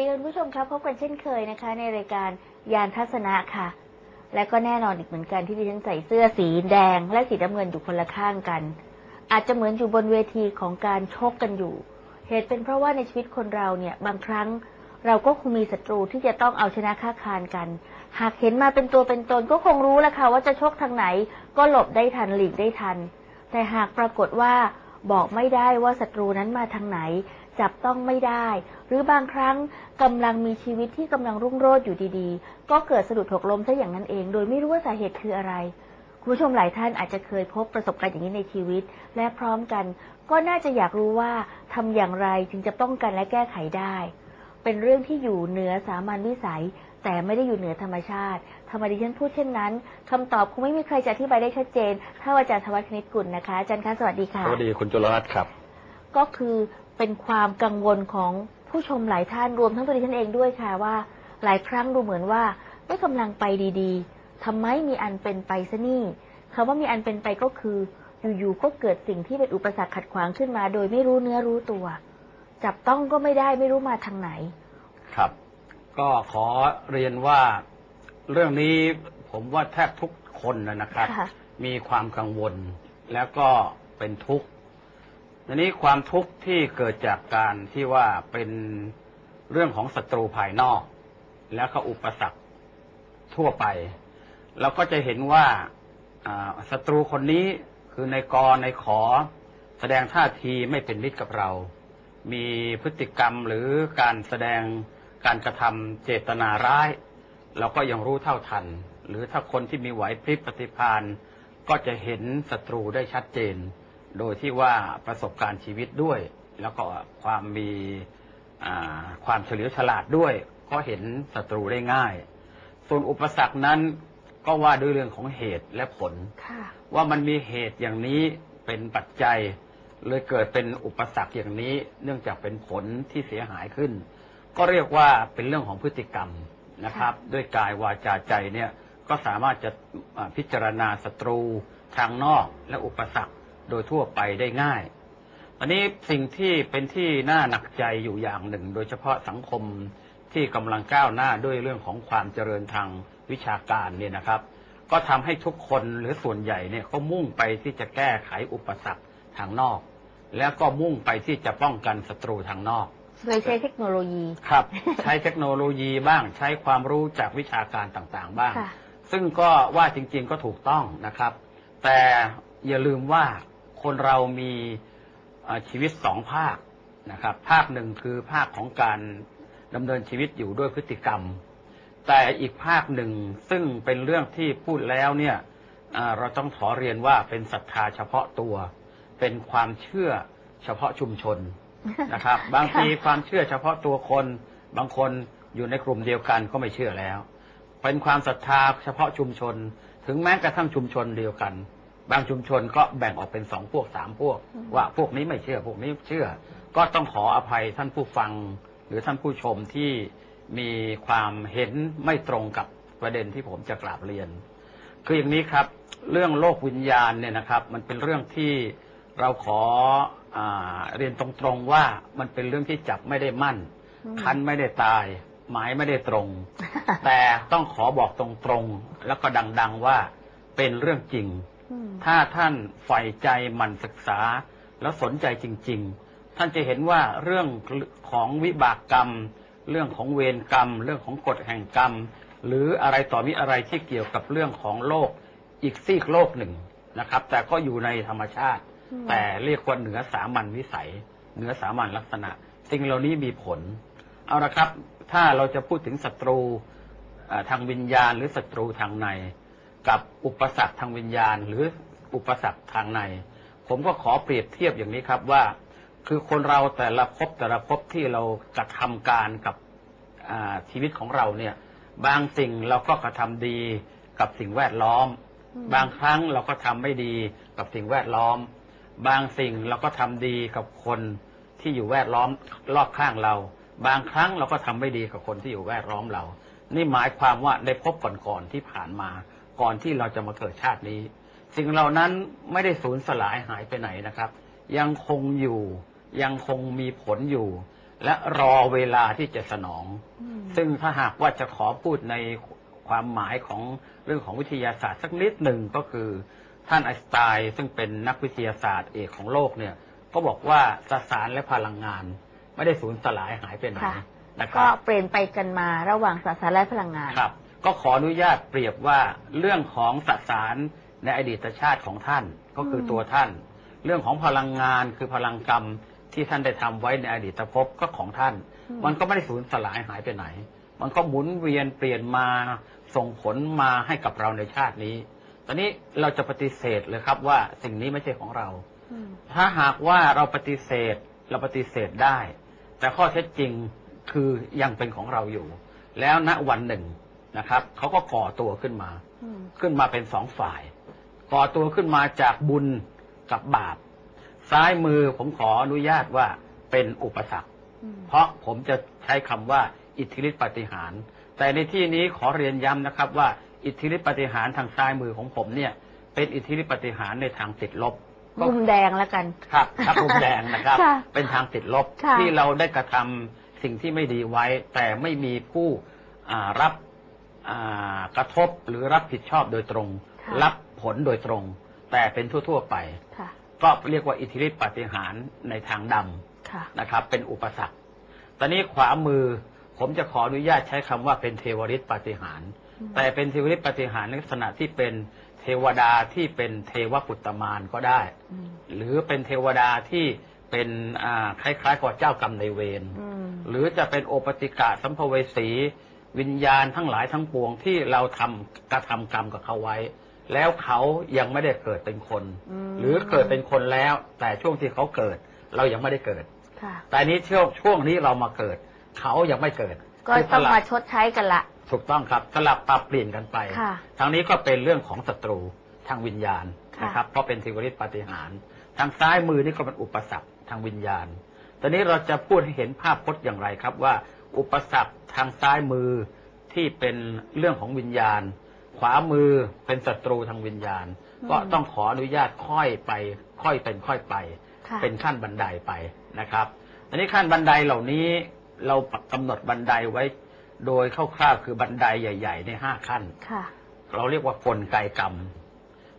วัสดีคุณผู้ชมครับพบกันเช่นเคยนะคะ ในรายการยานทัศนะค่ะ และก็แน่นอนอีกเหมือนกันที่ดิฉันใส่เสื้อสีแดง และสีน้ำเงินอยู่คนละข้างกัน อาจจะเหมือนอยู่บนเวทีของการชกกันอยู่ เหตุเป็นเพราะว่าในชีวิตคนเราเนี่ยบางครั้งเราก็คงมีศัตรูที่จะต้องเอาชนะค้าคานกัน หากเห็นมาเป็นตัวเป็นตนก็คงรู้แล้วค่ะว่าจะชกทางไหนก็หลบได้ทันหลีกได้ทัน แต่หากปรากฏว่าบอกไม่ได้ว่าศัตรูนั้นมาทางไหน จับต้องไม่ได้ หรือบางครั้งกำลังมีชีวิตที่กำลังรุ่งโรจน์อยู่ดีๆ ก็เกิดสะดุดหกล้มซะอย่างนั้นเอง โดยไม่รู้ว่าสาเหตุคืออะไรคุณผู้ชมหลายท่านอาจจะเคยพบประสบการณ์อย่างนี้ในชีวิต และพร้อมกัน ก็น่าจะอยากรู้ว่าทำอย่างไรจึงจะป้องกันและแก้ไขได้ เป็นเรื่องที่อยู่เหนือสามัญวิสัย แต่ไม่ได้อยู่เหนือธรรมชาติทำไมดิฉันพูดเช่นนั้นคำตอบคงไม่มีใครจะอธิบายได้ชัดเจน ถ้าอาจารย์ธวัฒน์คณิตกุลนะคะอาจารย์คะสวัสดีค่ะสวัสดีคุณจุลรัตน์ครับ ก็คือ เป็นความกังวลของผู้ชมหลายท่านรวมทั้งตัวดิฉันเองด้วยค่ะว่า หลายครั้งดูเหมือนว่าไม่กำลังไปดีๆทำไมมีอันเป็นไปซะนี่คำว่ามีอันเป็นไปก็คือ อยู่ๆก็เกิดสิ่งที่เป็นอุปสรรคขัดขวางขึ้นมา โดยไม่รู้เนื้อรู้ตัว จับต้องก็ไม่ได้ไม่รู้มาทางไหน ครับ ก็ขอเรียนว่าเรื่องนี้ผมว่าแทบทุกคนนะนะครับค่ะมีความกังวลแล้วก็เป็นทุกข์ ทีนี้ความทุกข์ที่เกิดจากการที่ว่าเป็นเรื่องของศัตรูภายนอก แล้วก็อุปสรรคทั่วไป เราก็จะเห็นว่าศัตรูคนนี้คือในกอในขอ แสดงท่าทีไม่เป็นมิตรกับเรา มีพฤติกรรมหรือการแสดงการกระทำเจตนาร้าย เราก็ยังรู้เท่าทัน หรือถ้าคนที่มีไหวพริบปฏิภาณก็จะเห็นศัตรูได้ชัดเจน โดยที่ว่าประสบการณ์ชีวิตด้วย แล้วก็ความมีอ่าความเฉลียวฉลาดด้วย ก็เห็นศัตรูได้ง่าย ส่วนอุปสรรคนั้นก็ว่าด้วยเรื่องของเหตุและผลค่ะว่ามันมีเหตุอย่างนี้เป็นปัจจัย เลยเกิดเป็นอุปสรรคอย่างนี้ เนื่องจากเป็นผลที่เสียหายขึ้น ก็เรียกว่าเป็นเรื่องของพฤติกรรมนะครับ ด้วยกายวาจาใจเนี่ยก็สามารถจะอ่าพิจารณาศัตรูทางนอกและอุปสรรค โดยทั่วไปได้ง่าย อันนี้สิ่งที่เป็นที่น่าหนักใจอยู่อย่างหนึ่ง โดยเฉพาะสังคมที่กำลังก้าวหน้าด้วยเรื่องของความเจริญทางวิชาการเนี่ยนะครับ ก็ทำให้ทุกคนหรือส่วนใหญ่เนี่ยเขามุ่งไปที่จะแก้ไขอุปสรรคทางนอก แล้วก็มุ่งไปที่จะป้องกันศัตรูทางนอกโดยใช้เทคโนโลยีครับ ใช้เทคโนโลยีบ้างใช้ความรู้จากวิชาการต่างๆ บ้างค่ะซึ่งก็ว่าจริงๆก็ถูกต้องนะครับ แต่อย่าลืมว่า คนเรามีเอ่อชีวิตสองภาคนะครับ ภาคหนึ่งคือภาคของการดำเนินชีวิตอยู่ด้วยพฤติกรรม แต่อีกภาคหนึ่งซึ่งเป็นเรื่องที่พูดแล้วเนี่ยอ่าเราต้องขอเรียนว่าเป็นศรัทธาเฉพาะตัว เป็นความเชื่อเฉพาะชุมชนนะครับ บางทีความเชื่อเฉพาะตัวคน บางคนอยู่ในกลุ่มเดียวกันก็ไม่เชื่อแล้ว เป็นความศรัทธาเฉพาะชุมชน ถึงแม้กระทั่งชุมชนเดียวกัน บางชุมชนก็แบ่งออกเป็นสองพวกสามพวก ว่าพวกนี้ไม่เชื่อ พวกนี้เชื่อ ก็ต้องขออภัยท่านผู้ฟัง หรือท่านผู้ชมที่มีความเห็นไม่ตรงกับประเด็นที่ผมจะกราบเรียน คืออย่างนี้ครับ เรื่องโลกวิญญาณเนี่ยนะครับ มันเป็นเรื่องที่เราขออาเรียนตรงๆว่ามันเป็นเรื่องที่จับไม่ได้มั่นอืมคันไม่ได้ตาย หมายไม่ได้ตรง แต่ต้องขอบอกตรงๆแล้วก็ดัง ๆว่าเป็นเรื่องจริงอืม ถ้าท่านใฝ่ใจหมั่นศึกษา แล้วสนใจจริง ๆ ท่านจะเห็นว่าเรื่องของวิบากกรรม เรื่องของเวรกรรม เรื่องของกฎแห่งกรรม หรืออะไรต่อมีอะไรที่เกี่ยวกับเรื่องของโลกอีกซีกโลกหนึ่งนะครับ แต่ก็อยู่ในธรรมชาติอืมแต่เรียกว่าเหนือสามัญวิสัย เหนือสามัญลักษณะ สิ่งเหล่านี้มีผล เอาละครับ ถ้าเราจะพูดถึงศัตรูอ่าทางวิญญาณหรือศัตรูทางใน กับอุปสรรคทางวิญญาณ หรืออุปสรรคทางใน ผมก็ขอเปรียบเทียบอย่างนี้ครับว่า คือคนเราแต่ละภพแต่ละภพที่เรากระทำการกับอ่าชีวิตของเราเนี่ย บางสิ่งเราก็กระทำดีกับสิ่งแวดล้อมอืมบางครั้งเราก็ทำไม่ดีกับสิ่งแวดล้อม บางสิ่งเราก็ทำดีกับคนที่อยู่แวดล้อมรอบข้างเรา บางครั้งเราก็ทำไม่ดีกับคนที่อยู่แวดล้อมเรา นี่หมายความว่าในภพก่อนๆที่ผ่านมา ก่อนที่เราจะมาเกิดชาตินี้ สิ่งเหล่านั้นไม่ได้สูญสลายหายไปไหนนะครับ ยังคงอยู่ยังคงมีผลอยู่ และรอเวลาที่จะสนองอืมซึ่งถ้าหากว่าจะขอพูดในความหมายของเรื่องของวิทยาศาสตร์สักนิดหนึ่งก็คือ ท่านไอน์สไตน์ซึ่งเป็นนักวิทยาศาสตร์เอกของโลกเนี่ย ก็บอกว่าสสารและพลังงาน ไม่ได้สูญสลายหายไปไหนค่ะนะคก็รับเปลี่ยนไปกันมาระหว่างสสารและพลังงานครับ ก็ขออนุญาตเปรียบว่าเรื่องของสสารในอดีตชาติของท่านก็คืออมตัวท่าน เรื่องของพลังงานคือพลังกรรมที่ท่านได้ทำไว้ในอดีตภพก็ของท่านอืมมันก็ไม่ได้สูญสลายหายไปไหน มันก็หมุนเวียนเปลี่ยนมาส่งผลมาให้กับเราในชาตินี้ ตอนนี้เราจะปฏิเสธเลยครับว่าสิ่งนี้ไม่ใช่ของเราอืมถ้าหากว่าเราปฏิเสธเราปฏิเสธได้ แต่ข้อเท็จจริงคือยังเป็นของเราอยู่ แล้วณวันหนึ่ง นะครับเขาก็ก่อตัวขึ้นมาอืมขึ้นมาเป็นสองฝ่าย ก่อตัวขึ้นมาจากบุญกับบาป ซ้ายมือผมขออนุญาตว่าเป็นอุปสรรคอืมเพราะผมจะใช้คำว่า อิทธิฤทธิปาฏิหารย์แต่ในที่นี้ขอเรียนย้ำนะครับ ว่าอิทธิฤทธิปาฏิหารย์ทางซ้ายมือของผมเนี่ย เป็นอิทธิฤทธิปาฏิหารย์ในทางติดลบก็มุมแดงแล้วกัน ครับครับรุนแรงนะครับค่ะเป็นทางติดลบค่ะที่เราได้กระทำสิ่งที่ไม่ดีไว้ แต่ไม่มีผู้อ่ารับอ่า กระทบหรือรับผิดชอบโดยตรงค่ะรับผลโดยตรง แต่เป็นทั่ว ๆ ไปค่ะก็เรียกว่าอิทธิฤทธิปาฏิหารย์ในทางดำค่ะนะครับ เป็นอุปสรรค ตอนนี้ขวามือผมจะขออนุญาตใช้คำว่าเป็นเทวฤทธิปาฏิหารย์อืมแต่เป็นเทวฤทธิปาฏิหารย์ในลักษณะที่เป็นเทวดาที่เป็นเทวปุตตมานก็ได้อืมหรือเป็นเทวดาที่เป็นอ่าคล้ายๆกับเจ้ากรรมในายเวรอืมหรือจะเป็นโอปติกะสัมภเวสี วิญญาณทั้งหลายทั้งปวงที่เราทำกระทำกรรมกับเขาไว้ แล้วเขายังไม่ได้เกิดเป็นคนมหรือเกิดเป็นคนแล้ว แต่ช่วงที่เขาเกิด เรายังไม่ได้เกิดค่ะแต่นี้ช่วงช่วงนี้เรามาเกิด เขายังไม่เกิด ก็คือต้องสลับมาชดใช้กันละถูกต้องครับสลับปรับเปลี่ยนกันไปค่ะทางนี้ก็เป็นเรื่องของศัตรูทางวิญญาณค่ะนะครับ เพราะเป็นเทวฤทธิปาฏิหารย์ทางซ้ายมือนี่ก็เป็นอุปสรรคทางวิญญาณตอนนี้เราจะพูดให้เห็นภาพพจน์อย่างไรครับว่า อุปสรรคทางซ้ายมือที่เป็นเรื่องของวิญญาณ ขวามือเป็นศัตรูทางวิญญาณอืมก็ต้องขออนุญาตค่อยไป ค่อยเป็นค่อยไปค่ะเป็นขั้นบันไดไปนะครับ อันนี้ขั้นบันไดเหล่านี้เรากำหนดบันไดไว้ โดยคร่าวๆคือบันไดใหญ่ๆในห้าขั้นค่ะเราเรียกว่ากลไกกรรม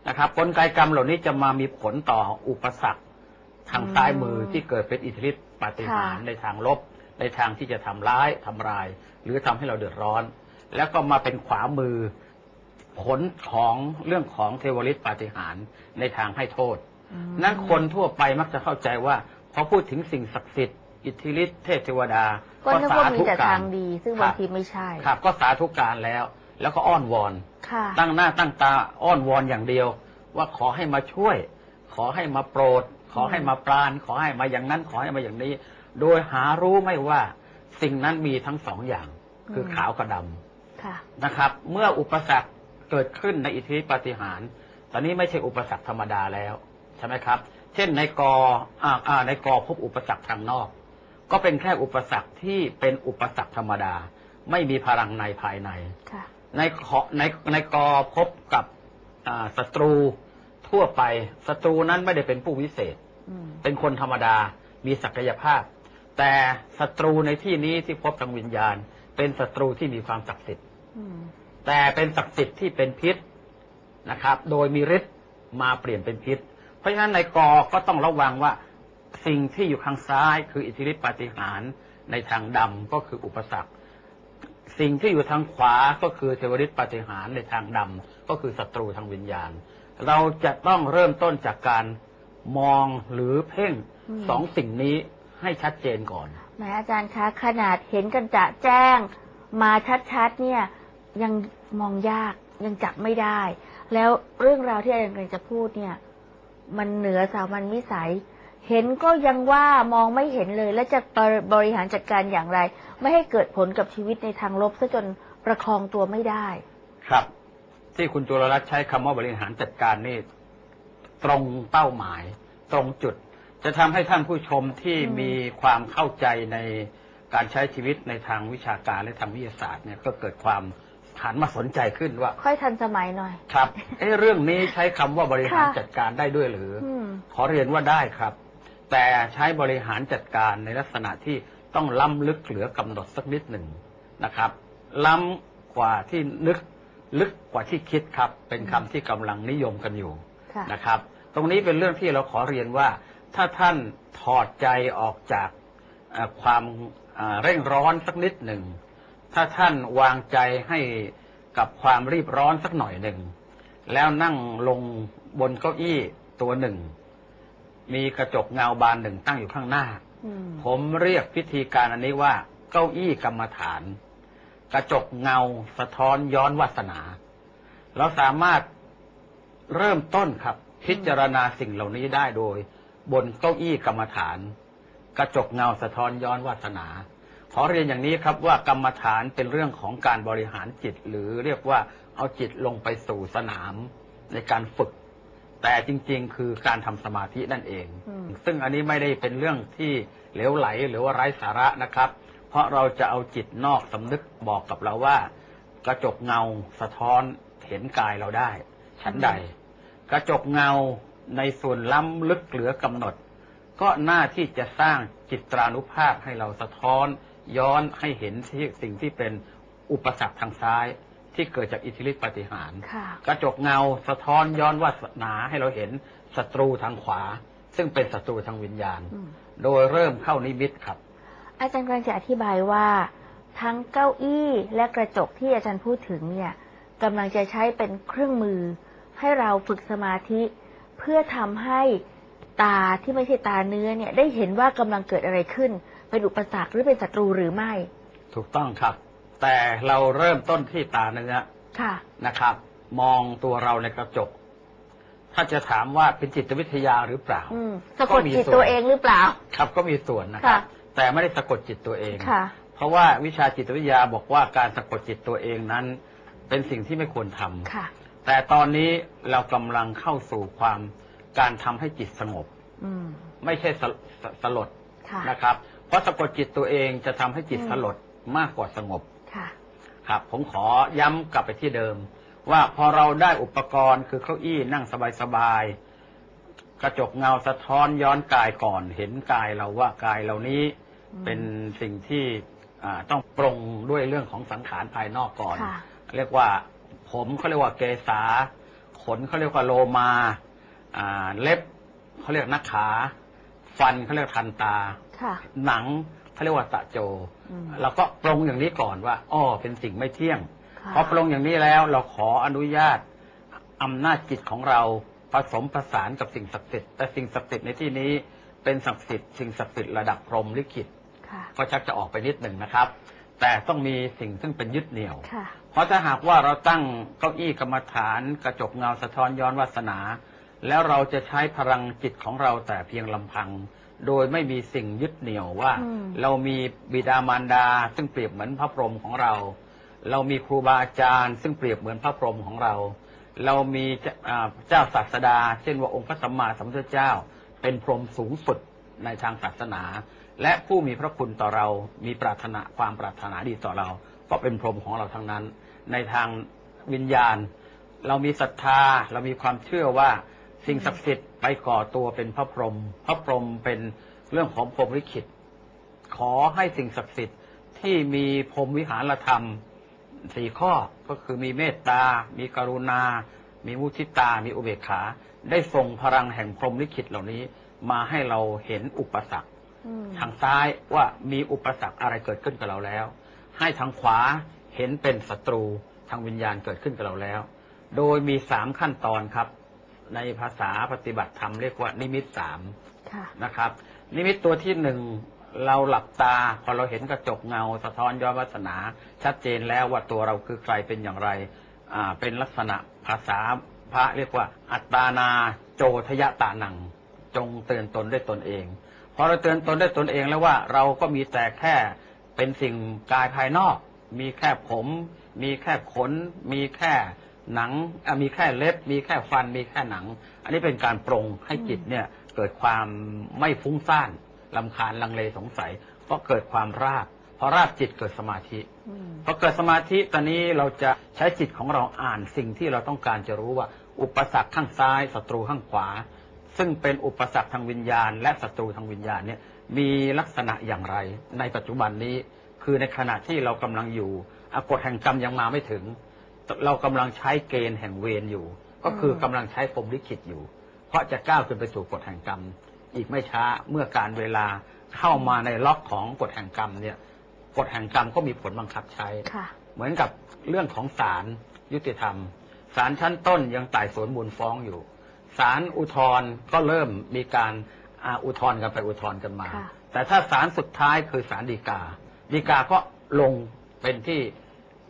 นะครับกลไกกรรมเหล่านี้จะมามีผลต่ออุปสรรคทางอืมซ้ายมือที่เกิดเป็นอิทธิฤทธิปาฏิหาริย์ค่ะในทางลบ ในทางที่จะทำร้ายทำลาย หรือทำให้เราเดือดร้อน แล้วก็มาเป็นขวามือผลของเรื่องของเทวฤทธิปาฏิหาริย์ในทางให้โทษอืมนั้นคนทั่วไปมักจะเข้าใจว่าพอพูดถึงสิ่งศักดิ์สิทธิ์อิทธิฤทธิเทพเทวดา ก็นึกว่ามีแต่ทางดี ซึ่งครับางทีไม่ใช่ครับก็สาธุการแล้ว แล้วก็อ้อนวอนค่ะตั้งหน้าตั้งตาอ้อนวอนอย่างเดียว ว่าขอให้มาช่วย ขอให้มาโปรด ขอให้มาปราณขอให้มาอย่างนั้น ขอให้มาอย่างนี้ โดยหารู้ไม่ว่าสิ่งนั้นมีทั้งสองอย่าง คือมขาวกับดำค่ะนะครับ เมื่ออุปสรรคเกิดขึ้นในอิทธิปาฏิหารย์ตอนนี้ไม่ใช่อุปสรรคธรรมดาแล้วใช่ไหมครับ เช่นในกออ่าอ่าในกอพบอุปสรรคทางนอก ก็เป็นแค่อุปสรรคที่เป็นอุปสรรคธรรมดา ไม่มีพลังในภายในค่ะในขอในในกอพบกับอ่าศัตรูทั่วไปศัตรูนั้นไม่ได้เป็นผู้วิเศษอืมเป็นคนธรรมดามีศักยภาพ แต่ศัตรูในที่นี้ที่พบทางวิญญาณ เป็นศัตรูที่มีความศักดิ์สิทธิ์แต่เป็นศักดิ์สิทธิ์ที่เป็นพิษนะครับ โดยมีฤทธิ์มาเปลี่ยนเป็นพิษ เพราะฉะนั้นในกอก็ต้องระวังว่าสิ่งที่อยู่ข้างซ้าย คืออิทธิฤทธิปาฏิหาริย์ในทางดำก็คืออุปสรรค สิ่งที่อยู่ทางขวาก็คือเทวฤทธิปาฏิหาริย์ในทางดำก็คือศัตรูทางวิญญาณ เราจะต้องเริ่มต้นจากการมองหรือเพ่งสองสิ่งนี้ ให้ชัดเจนก่อนแหมอาจารย์คะขนาดเห็นกันจะแจ้ง มาชัดๆเนี่ย ยังมองยากยังจับไม่ได้ แล้วเรื่องราวที่อาจารย์กำลังจะพูดเนี่ย มันเหนือสามัญวิสัย เห็นก็ยังว่ามองไม่เห็นเลย แล้วจะบริหารจัดการอย่างไร ไม่ให้เกิดผลกับชีวิตในทางลบซะจนประคองตัวไม่ได้ ครับ ที่คุณจุลรัตน์ใช้คำว่าบริหารจัดการนี่ตรงเป้าหมาย ตรงจุด จะทำให้ท่านผู้ชมที่อืมมีความเข้าใจในการใช้ชีวิตในทางวิชาการและทางวิทยาศาสตร์เนี่ยก็เกิดความหันมาสนใจขึ้นว่า ค่อยทันสมัยหน่อย ครับเอ้เรื่องนี้ใช้คำว่าบริหารค่ะจัดการได้ด้วยหรืออืมขอเรียนว่าได้ครับ แต่ใช้บริหารจัดการในลักษณะที่ต้องล้ำลึกเหลือกำหนดสักนิดหนึ่งนะครับ ล้ำกว่าที่นึกลึกกว่าที่คิดครับ เป็นคำที่กำลังนิยมกันอยู่ค่ะนะครับ ตรงนี้เป็นเรื่องที่เราขอเรียนว่า ถ้าท่านถอดใจออกจากเอ่อความเอ่อเร่งร้อนสักนิดหนึ่ง ถ้าท่านวางใจให้กับความรีบร้อนสักหน่อยหนึ่ง แล้วนั่งลงบนเก้าอี้ตัวหนึ่ง มีกระจกเงาบานหนึ่งตั้งอยู่ข้างหน้าอืมผมเรียกพิธีการอันนี้ว่าเก้าอี้กรรมฐาน กระจกเงาสะท้อนย้อนวาสนา เราสามารถเริ่มต้นครับพิจารณาสิ่งเหล่านี้ได้โดย บนเก้าอี้กรรมฐาน กระจกเงาสะท้อนย้อนวาสนา ขอเรียนอย่างนี้ครับว่ากรรมฐานเป็นเรื่องของการบริหารจิต หรือเรียกว่าเอาจิตลงไปสู่สนามในการฝึก แต่จริง ๆ คือการทำสมาธินั่นเองอืมซึ่งอันนี้ไม่ได้เป็นเรื่องที่เหลวไหลหรือว่าไร้สาระนะครับ เพราะเราจะเอาจิตนอกสำนึกบอกกับเราว่า กระจกเงาสะท้อนเห็นกายเราได้ชั้นใด กระจกเงา ในส่วนล้ำลึกเหลือกำหนด ก็หน้าที่จะสร้างจิตรานุภาพให้เราสะท้อน ย้อนให้เห็นที่สิ่งที่เป็นอุปสรรคทางซ้ายที่เกิดจากอิทธิฤทธิปาฏิหารย์ค่ะกระจกเงาสะท้อนย้อนวาสนาให้เราเห็นศัตรูทางขวา ซึ่งเป็นศัตรูทางวิญญาณอืมโดยเริ่มเข้านิมิตครับ อาจารย์กำลังจะอธิบายว่า ทั้งเก้าอี้และกระจกที่อาจารย์พูดถึงเนี่ยกำลังจะใช้เป็นเครื่องมือ ให้เราฝึกสมาธิ เพื่อทำให้ตาที่ไม่ใช่ตาเนื้อเนี่ย ได้เห็นว่ากำลังเกิดอะไรขึ้น เป็นอุปสรรคหรือเป็นศัตรูหรือไม่ ถูกต้องครับ แต่เราเริ่มต้นที่ตาเนื้อค่ะนะครับ มองตัวเราในกระจก ถ้าจะถามว่าเป็นจิตวิทยาหรือเปล่าอืมสะกดจิตตัวเองหรือเปล่า ครับก็มีส่วนนะครับค่ะแต่ไม่ได้สะกดจิตตัวเองค่ะ เพราะว่าวิชาจิตวิทยาบอกว่าการสะกดจิตตัวเองนั้น เป็นสิ่งที่ไม่ควรทำค่ะ แต่ตอนนี้เรากำลังเข้าสู่ความการทำให้จิตสงบ อืม ไม่ใช่สสสลดค่ะ นะครับ เพราะสะกดจิตตัวเองจะทำให้จิตอืม สลดมากกว่าสงบ ค่ะ ครับ ผมขอย้ำกลับไปที่เดิม ว่าพอเราได้อุปกรณ์คือเก้าอี้นั่งสบายๆกระจกเงาสะท้อนย้อนกายก่อน เห็นกายเราว่ากายเหล่านี้อืมเป็นสิ่งที่อ่าต้องปรงด้วยเรื่องของสังขารภายนอกก่อน ค่ะ เรียกว่า ผมเขาเรียกว่าเกษา ขนเขาเรียกว่าโลมา อ่า เล็บเขาเรียกนักขา ฟันเขาเรียกทันตาค่ะหนังเขาเรียกว่าตะโจอืมเราก็ปรงอย่างนี้ก่อนว่าอ้อเป็นสิ่งไม่เที่ยงค่ะพอปรงอย่างนี้แล้วเราขออนุญาตอำนาจจิตของเราผสมผสานกับสิ่งศักดิ์สิทธิ์แต่สิ่งศักดิ์สิทธิ์ในที่นี้เป็นศักดิ์สิทธิ์สิ่งศักดิ์สิทธิ์ระดับพรหมลิขิตค่ะก็ชักจะออกไปนิดหนึ่งนะครับ แต่ต้องมีสิ่งซึ่งเป็นยึดเหนี่ยวค่ะ เพราะถ้าหากว่าเราตั้งเก้าอี้กรรมฐานกระจกเงาสะท้อนย้อนวาสนา แล้วเราจะใช้พลังจิตของเราแต่เพียงลำพัง โดยไม่มีสิ่งยึดเหนี่ยวว่าอืมเรามีบิดามารดา ซึ่งเปรียบเหมือนพระพรหมของเรา เรามีครูบาอาจารย์ ซึ่งเปรียบเหมือนพระพรหมของเรา เรามีเจ้าอ่าเจ้าศาสดา เช่นว่าองค์พระสัมมาสัมพุทธเจ้า เป็นพรหมสูงสุดในทางศาสนา และผู้มีพระคุณต่อเรา มีปรารถนาความปรารถนาดีต่อเรา ก็เป็นพรหมของเราทั้งนั้น ในทางวิญญาณ เรามีศรัทธา เรามีความเชื่อว่าสิ่งศักดิ์สิทธิ์ไปก่อตัวเป็นพระพรหมพระพรหมเป็นเรื่องของพรหมลิขิต ขอให้สิ่งศักดิ์สิทธิ์ที่มีพรหมวิหารธรรมสี่ข้อก็คือมีเมตตา มีกรุณา มีมุทิตา มีอุเบกขา ได้ส่งพลังแห่งพรหมลิขิตเหล่านี้ มาให้เราเห็นอุปสรรคอืมทางซ้ายว่ามีอุปสรรคอะไรเกิดขึ้นกับเราแล้ว ให้ทางขวาเห็นเป็นศัตรูทางวิญญาณเกิดขึ้นกับเราแล้ว โดยมีสามขั้นตอนครับ ในภาษาปฏิบัติธรรมเรียกว่านิมิตสามค่ะนะครับ นิมิตตัวที่หนึ่งเราหลับตาพอเราเห็นกระจกเงา สะท้อนย้อนวัสนา ชัดเจนแล้วว่าตัวเราคือใครเป็นอย่างไรอ่าเป็นลักษณะภาษาพระเรียกว่า อัตตานาโจทยตานัง จงเตือนตนด้วยตนเอง พอเราเตือนตนด้วยตนเองแล้วว่าเราก็มีแต่แค่ เป็นสิ่งกายภายนอก มีแค่ผม มีแค่ขน มีแค่หนังอะมีแค่เล็บ มีแค่ฟัน มีแค่หนัง อันนี้เป็นการปรงให้จิตเนี่ยเกิดความไม่ฟุ้งซ่านลำคาญลังเลสงสัย ก็เกิดความราบพอราบจิตเกิดสมาธิอืมพอเกิดสมาธิตอนนี้เราจะใช้จิตของเราอ่านสิ่งที่เราต้องการจะรู้ว่า อุปสรรคข้างซ้ายศัตรูข้างขวา ซึ่งเป็นอุปสรรคทางวิญญาณ และศัตรูทางวิญญาณเนี่ย มีลักษณะอย่างไร ในปัจจุบันนี้ คือในขณะที่เรากำลังอยู่อากฎแห่งกรรมยังมาไม่ถึง เรากำลังใช้เกณฑ์แห่งเวรอยู่ ก็คืออมกำลังใช้พรหมลิขิตอยู่ เพราะจะก้าวขึ้นไปสู่กฎแห่งกรรม อีกไม่ช้าเมื่อการเวลาเข้ามาในล็อกของกฎแห่งกรรมเนี่ยกฎแห่งกรรมก็มีผลบังคับใช้ค่ะเหมือนกับเรื่องของศาลยุติธรรมศาลชั้นต้นยังไต่สวนมูลฟ้องอยู่ศาลอุทธรณ์ก็เริ่มมีการ อาอุทธรณ์กันไปอุทธรณ์กันมาค่ะแต่ถ้าศาลสุดท้ายคือศาลฎีกาฎีกาก็ลงเป็นที่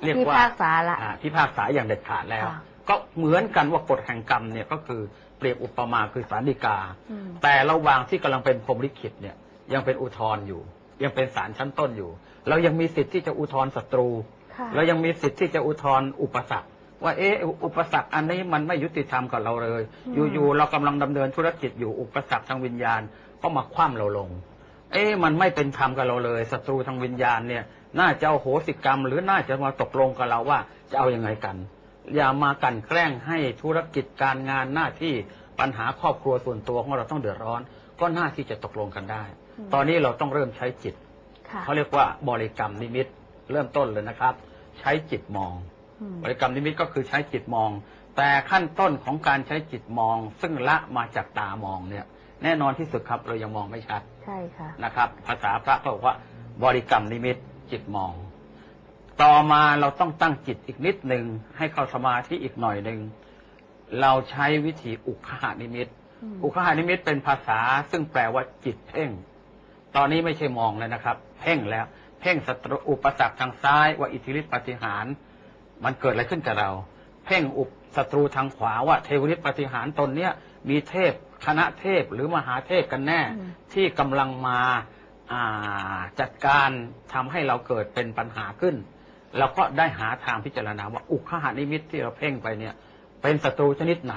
เรียกที่ว่าภาคษาละอ่าที่ภาคษาอย่างเด็ดขาดแล้วค่ะก็เหมือนกันว่ากฎแห่งกรรมเนี่ยก็คือเปรียบอุปมาคือศาลฎีกาอืมแต่ระหว่างที่กำลังเป็นพรหมลิขิตเนี่ยยังเป็นอุทธรณ์อยู่ ยังเป็นศาลชั้นต้นอยู่ เรายังมีสิทธิ์ที่จะอุทธรณ์ศัตรูค่ะเรายังมีสิทธิ์ที่จะอุทธรณ์อุปสรรค ว่าเอะอุปสรรคอันนี้มันไม่ยุติธรรมกับเราเลยอืมอยู่ๆเรากำลังดำเนินธุรกิจอยู่อุปสรรคทางวิญญาณก็มาคว่ำเราลง เอ๊ะมันไม่เป็นธรรมกับเราเลยศัตรูทางวิญญาณเนี่ย น่าจะเอาโหสิกรรม หรือน่าจะมาตกลงกับเราว่าจะเอาอยัางไงกัน อย่ามากลั่นแกล้งให้ธุรกิจการงานหน้าที่ปัญหาครอบครัวส่วนตัวของเราต้องเดือดร้อน ก็น่าที่จะตกลงกันได้อืมตอนนี้เราต้องเริ่มใช้จิตค่ะเขาเรียกว่าบริกรรมนิมิตเริ่มต้นเลยนะครับ ใช้จิตมองอืม บริกรรมนิมิตก็คือใช้จิตมอง แต่ขั้นต้นของการใช้จิตมอง ซึ่งละมาจากตามองเนี่ย แน่นอนที่สุดครับเรายังมองไม่ชัดใช่ค่ะนะครับ ภาษาพระก็บอกว่า บริกรรมนิมิตจิตมอง ต่อมาเราต้องตั้งจิตอีกนิดหนึ่งให้เข้าสมาธิอีกหน่อยหนึ่งเราใช้วิธีอุคหานิมิตอืมอุคหานิมิตเป็นภาษาซึ่งแปลว่าจิตเพ่ง ตอนนี้ไม่ใช่มองเลยนะครับ เพ่งแล้ว เพ่งศัตรูอุปสรรคทางซ้ายว่าอิทธิฤทธิปาฏิหารย์ มันเกิดอะไรขึ้นกับเรา เพ่งอุปศัตรูทางขวาว่าเทวฤทธิปาฏิหารย์ตนเนี้ยมีเทพคณะเทพหรือมหาเทพกันแน่อืมที่กำลังมาอ่าจัดการทำให้เราเกิดเป็นปัญหาขึ้นเราก็ได้หาทางพิจารณาว่าอุคหานิมิตที่เราเพ่งไปเนี่ย เป็นศัตรูชนิดไหน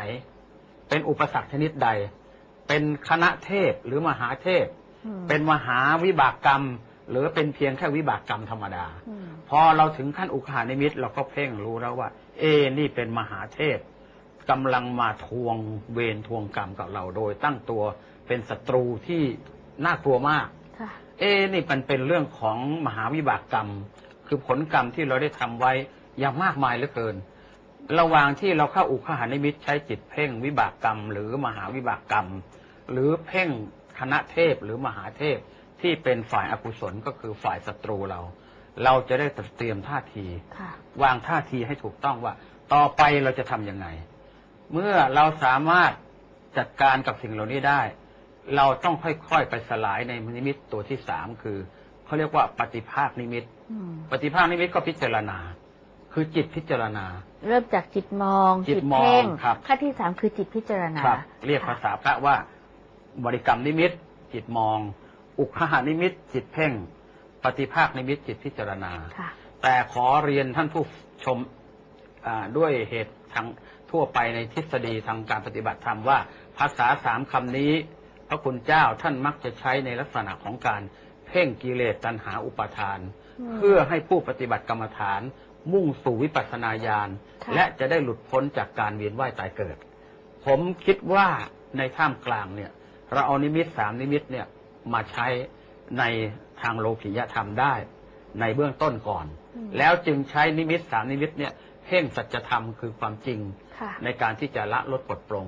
เป็นอุปสรรคชนิดใด เป็นคณะเทพหรือมหาเทพอืมเป็นมหาวิบากกรรม หรือเป็นเพียงแค่วิบากกรรมธรรมดาอืมพอเราถึงขั้นอุคหานิมิตเราก็เพ่งรู้แล้วว่า เอ นี่เป็นมหาเทพกำลังมาทวงเวรทวงกรรมกับเราโดยตั้งตัวเป็นศัตรูที่น่ากลัวมากค่ะเอ๊ะนี่มันเป็นเรื่องของมหาวิบากกรรม คือผลกรรมที่เราได้ทำไว้อย่างมากมายเหลือเกิน ระหว่างที่เราเข้าอุคหานิมิตใช้จิตเพ่งวิบากกรรม หรือมหาวิบากกรรม หรือเพ่งคณะเทพหรือมหาเทพ ที่เป็นฝ่ายอากุศลก็คือฝ่ายศัตรูเรา เราจะได้เตรียมท่าทีค่ะวางท่าทีให้ถูกต้องว่า ต่อไปเราจะทำยังไง เมื่อเราสามารถจัดการกับสิ่งเหล่านี้ได้ เราต้องค่อยๆไปสลายในนิมิตตัวที่สามคือเขาเรียกว่าปฏิภาคนิมิตอืมปฏิภาคนิมิตก็พิจารณา คือจิตพิจารณา เริ่มจากจิตมอง จิตมองเพ่งครับขั้นที่สามคือจิตพิจารณาครับเรียกค่ะภาษาพระว่า บริกรรมนิมิต จิตมอง อุคหานิมิตจิตเพ่ง ปฏิภาคนิมิตจิตพิจารณาค่ะแต่ขอเรียนท่านผู้ชมอ่าด้วยเหตุทางทั่วไปในทฤษฎีทางการปฏิบัติธรรมว่า ภาษาสามคำนี้ พระคุณเจ้าท่านมักจะใช้ในลักษณะของการเพ่งกิเลสตัณหาอุปาทานอืมเพื่อให้ผู้ปฏิบัติกรรมฐาน มุ่งสู่วิปัสสนาญาณค่ะและจะได้หลุดพ้นจากการเวียนว่ายตายเกิด ผมคิดว่าในท่ามกลางเนี่ย เราเอานิมิตสามนิมิตเนี่ย มาใช้ในทางโลกิยธรรมได้ ในเบื้องต้นก่อนอืมแล้วจึงใช้นิมิตสามนิมิตเนี่ยเพ่งสัจธรรมคือความจริงค่ะในการที่จะละลดปลดปลง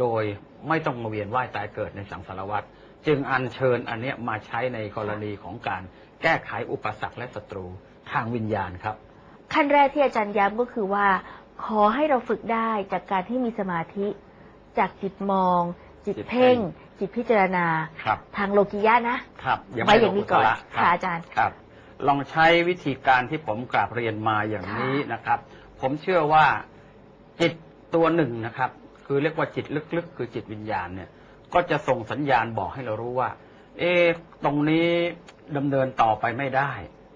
โดยไม่ต้องมาเวียนว่ายตายเกิดในสังสารวัฏจึงอัญเชิญอันเนี้ยมาใช้ในกรณีของการแก้ไขอุปสรรคและศัตรูทางวิญญาณครับ ขั้นแรกที่อาจารย์ย้ำก็คือว่า ขอให้เราฝึกได้จากการที่มีสมาธิ จากจิตมอง จิตจิตเพ่เพ่งง จิตพิจารณา ครับทางโลกิยะนะครับไว้อย่างนี้ก่อนลงกุศลค่ะอาจารย์ ครับ ลองใช้วิธีการที่ผมกราบเรียนมาอย่างนี้ค่ะนะครับ ผมเชื่อว่าจิตตัวหนึ่งนะครับ คือเรียกว่าจิตลึกๆ คือจิตวิญญาณเนี่ย ก็จะส่งสัญญาณบอกให้เรารู้ว่า เอ๊ะตรงนี้ดำเนินต่อไปไม่ได้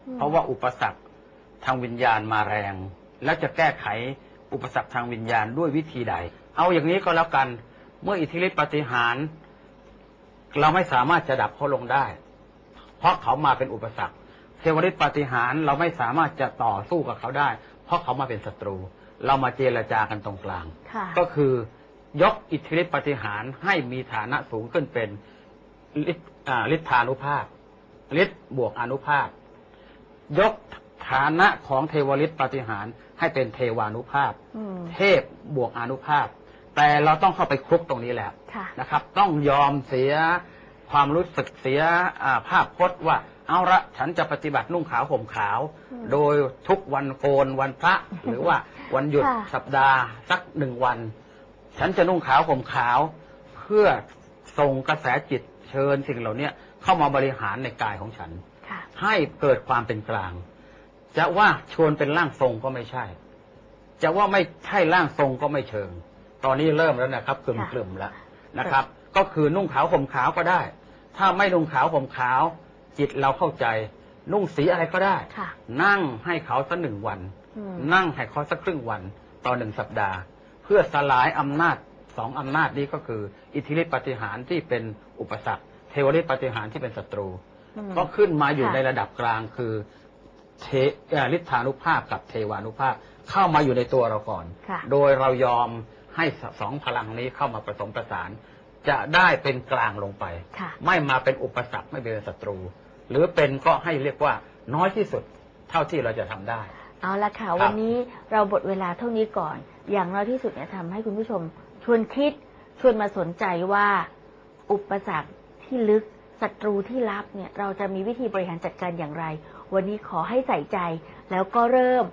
อืม เพราะว่าอุปสรรคทางวิญญาณมาแรง แล้วจะแก้ไขอุปสรรคทางวิญญาณด้วยวิธีใด เอาอย่างนี้ก็แล้วกัน เมื่ออิทธิฤทธิปาฏิหารย์ เราไม่สามารถจะดับเขาลงได้ เพราะเขามาเป็นอุปสรรคเทวฤทธิปาฏิหารย์เราไม่สามารถจะต่อสู้กับเขาได้ เพราะเขามาเป็นศัตรู เรามาเจรจากันตรงกลางค่ะก็คือยกอิทธิฤทธิปาฏิหารย์ให้มีฐานะสูงขึ้นเป็นฤทธิ์อ่าฤทธานุภาพฤทธิ์บวกอนุภาพ ยกฐานะของเทวฤทธิ์ปาฏิหารย์ให้เป็นเทวานุภาพอืมเทพบวกอนุภาพ แต่เราต้องเข้าไปคลุกตรงนี้แหละค่ะ นะครับ ต้องยอมเสียความรู้สึกเสียอ่าภาพพจน์ว่า เอาละฉันจะปฏิบัตินุ่งขาวห่มขาว อืมโดยทุกวันโกนวันพระ หรือว่าวันหยุดค่ะ สัปดาห์สักหนึ่งวัน ฉันจะนุ่งขาวห่มขาว เพื่อส่งกระแสจิตเชิญสิ่งเหล่านี้เข้ามาบริหารในกายของฉัน ค่ะ ให้เกิดความเป็นกลาง จะว่าชวนเป็นร่างทรงก็ไม่ใช่ จะว่าไม่ใช่ร่างทรงก็ไม่เชิง ตอนนี้เริ่มแล้วนะครับกลุ่มค่ะกลุ่มแล้วนะครับ ก็คือนุ่งขาวห่มขาวก็ได้ ถ้าไม่นุ่งขาวห่มขาว จิตเราเข้าใจ นุ่งสีอะไรก็ได้ค่ะนั่งให้เขาสักหนึ่งวันอืมนั่งให้เขาสักครึ่งวัน ต่อหนึ่งสัปดาห์ เพื่อสลายอำนาจสองอำนาจนี้ก็คือ อิทธิฤทธิปาฏิหารย์ที่เป็นอุปสรรค เทวฤทธิปาฏิหารย์ที่เป็นศัตรูอืมก็ขึ้นมาอยู่ค่ะในระดับกลางคือเทเอ่อฤทธานุภาพกับเทวานุภาพเข้ามาอยู่ในตัวเราก่อนค่ะโดยเรายอม ให้สองพลังนี้เข้ามาผสมประสาน จะได้เป็นกลางลงไปค่ะไม่มาเป็นอุปสรรคไม่เป็นศัตรู หรือเป็นก็ให้เรียกว่าน้อยที่สุดเท่าที่เราจะทำได้ เอาละค่ะครับวันนี้เราบทเวลาเท่านี้ก่อน อย่างน้อยที่สุดเนี่ยทำให้คุณผู้ชม ชวนคิดชวนมาสนใจว่าอุปสรรคที่ลึกศัตรูที่ลับเนี่ยเราจะมีวิธีบริหารจัดการอย่างไร วันนี้ขอให้ใส่ใจแล้วก็เริ่ม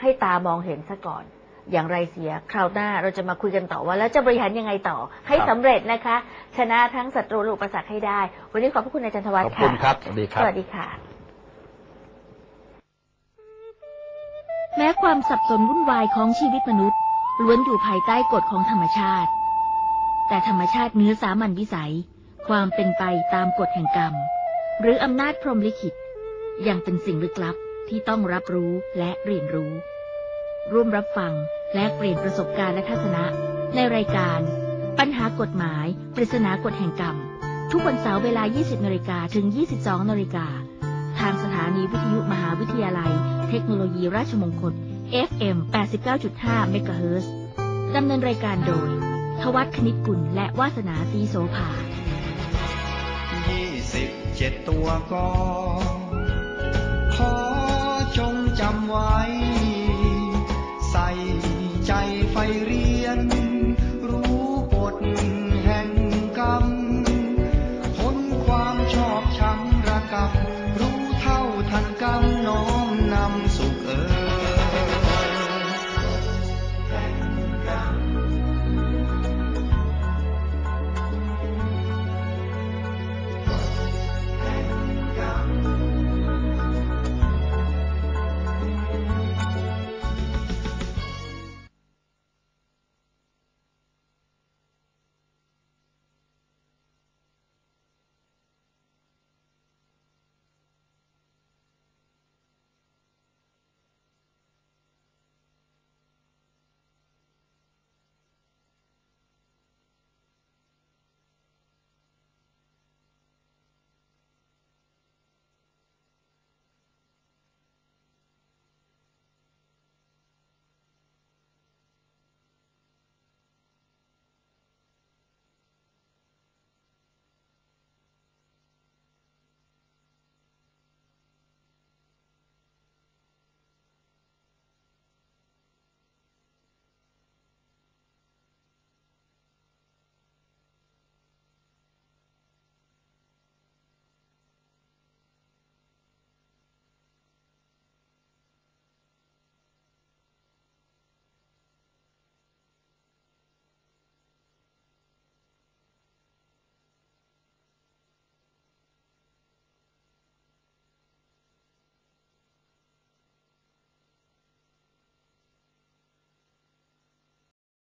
ให้ตามองเห็นซะก่อน อย่างไรเสียคราวหน้าเราจะมาคุยกันต่อว่า แล้วจะบริหารยังไงต่อ ให้ครับสำเร็จนะคะ ชนะทั้งศัตรูและอุปสรรคให้ได้ วันนี้ขอบพระคุณอาจารย์ธวัฒขอบน์คุณค่ะครับสวัสดีครับสวัสดีค่ะ แม้ความสับสนวุ่นวายของชีวิตมนุษย์ล้วนอยู่ภายใต้กฎของธรรมชาติ แต่ธรรมชาติเหนื้อสามัญวิสัย ความเป็นไปตามกฎแห่งกรรม หรืออำนาจพรหมลิขิต ยังเป็นสิ่งลึกลับที่ต้องรับรู้และเรียนรู้ ร่วมรับฟัง และเปลี่ยนประสบการณ์และทัศนะ ในรายการ ปัญหากฎหมาย ปริศนากฎแห่งกรรม ทุกวันเสาร์เวลา 20นาฬิกาถึง 22นาฬิกาทางสถานีวิทยุมหาวิทยาลัย เทคโนโลยีราชมงคล FM 89.5เมกะเฮิรตซ์ดำเนินรายการโดย ทวัฒคณิตกุลและวาสนาสีโสภายี่สิบเจ็ดตัวกอง